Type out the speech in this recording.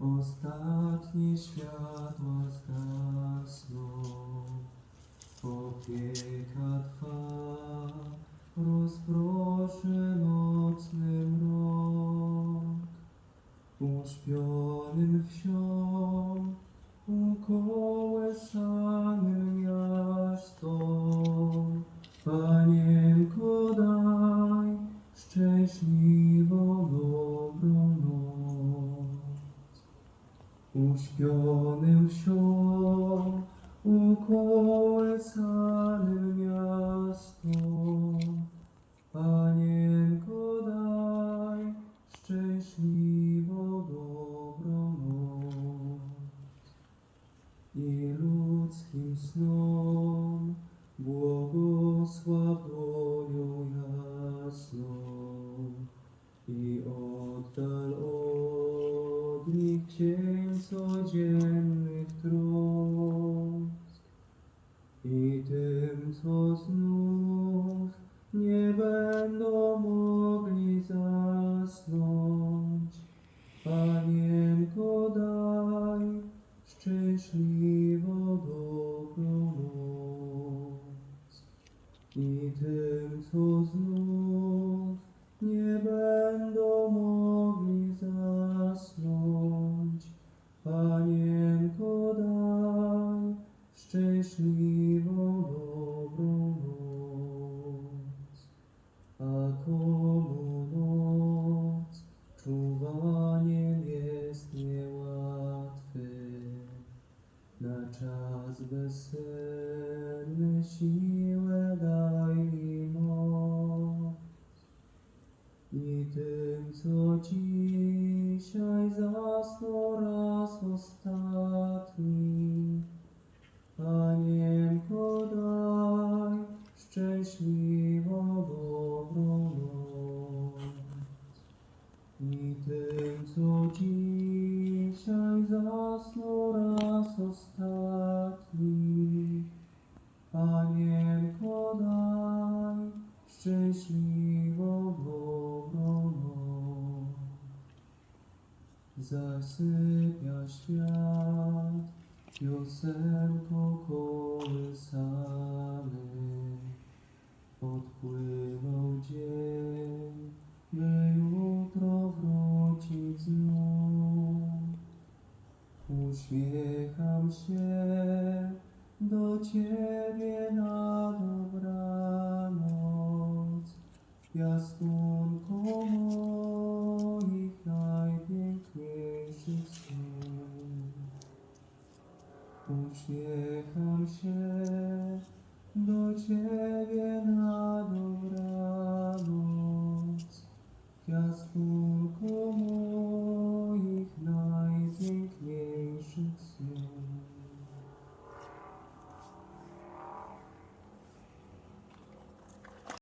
Ostatnie światła zgasną, opieka Twa rozproszy nocny mrok. Uśpionym wsią, ukołysanym miastom, Panienko daj szczęśliwą Uśpionym wsią, ukołysanym miastom, Panienko daj szczęśliwą dobrą. I ludzkim snom błogosław cień codziennych trosk i tym, co znów nie będą mogli zasnąć. Panienko daj szczęśliwą dobrą noc. I tym, co znów nie będą szczęśliwą dobrą noc. A komu noc czuwaniem jest niełatwy, na czas bezsenny siłę daj i moc. I tym, co dzisiaj zasnął raz ostatni, I tym, co dzisiaj zasnął raz ostatni, Panienko szczęśliwą dobrą. Zasypia świat piosenką kołysany. Odpływał dzień, by jutro wrócić znów. Uśmiecham się do Ciebie na dobranoc, jasnunką moich najpiękniejszych snów. Uśmiecham się do Ciebie na dobranoc. Ja